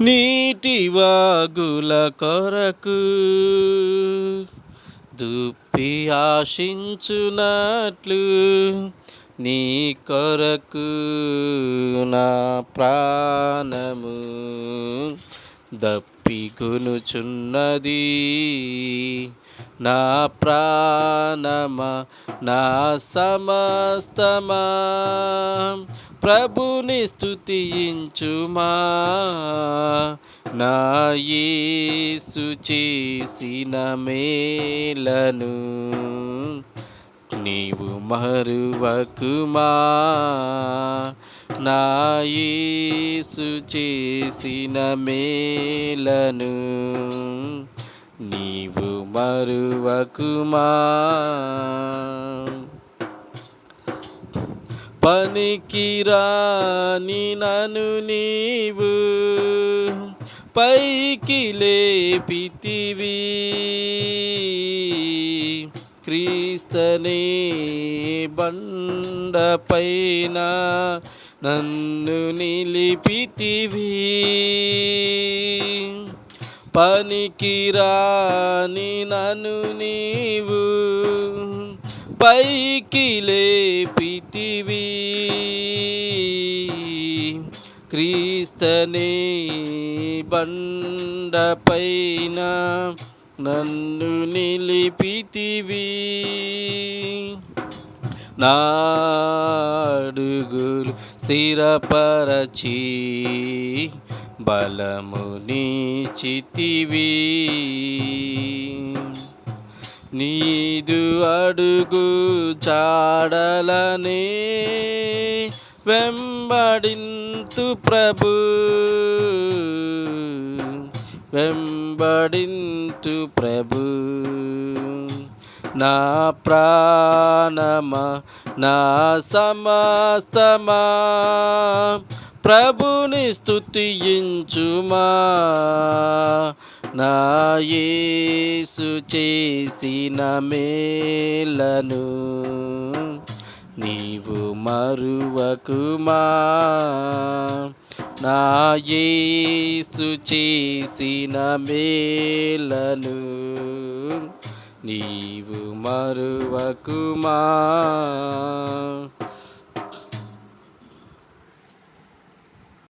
నీటి వాగుల కొరకు దుప్పి ఆశించునట్లు నీ కొరకు నా ప్రాణము దప్పికొనుచున్నది నా ప్రాణమా నా సమస్తమా? ప్రభుని స్థుతించుమా నా యేసు చేసిన మేలను నీవు మరువకుమా? నా యేసు చేసిన మేలను నీవు మరువకుమా? పనికిరాని నను నీవు పైకి లేపితివి. క్రీస్తనే బండపైన నన్ను నిలిపితివి. పనికిరాని నన్ను నీవు. పైకి లేపితివి. క్రీస్తనే బండపైన నన్ను నిలిపితివి. నాడుగులు స్థిరపరచి బలముని చితివి నీదు అడుగు చాడలనే వెంబడింతు ప్రభు. వెంబడింతు ప్రభు. నా ప్రాణమా నా సమస్తమా. ప్రభుని స్థుతించుమా నా యేసు చేసిన మేలను. మరువకుమా నా యేసు చేసిన మేలను నీవు మరువకుమా?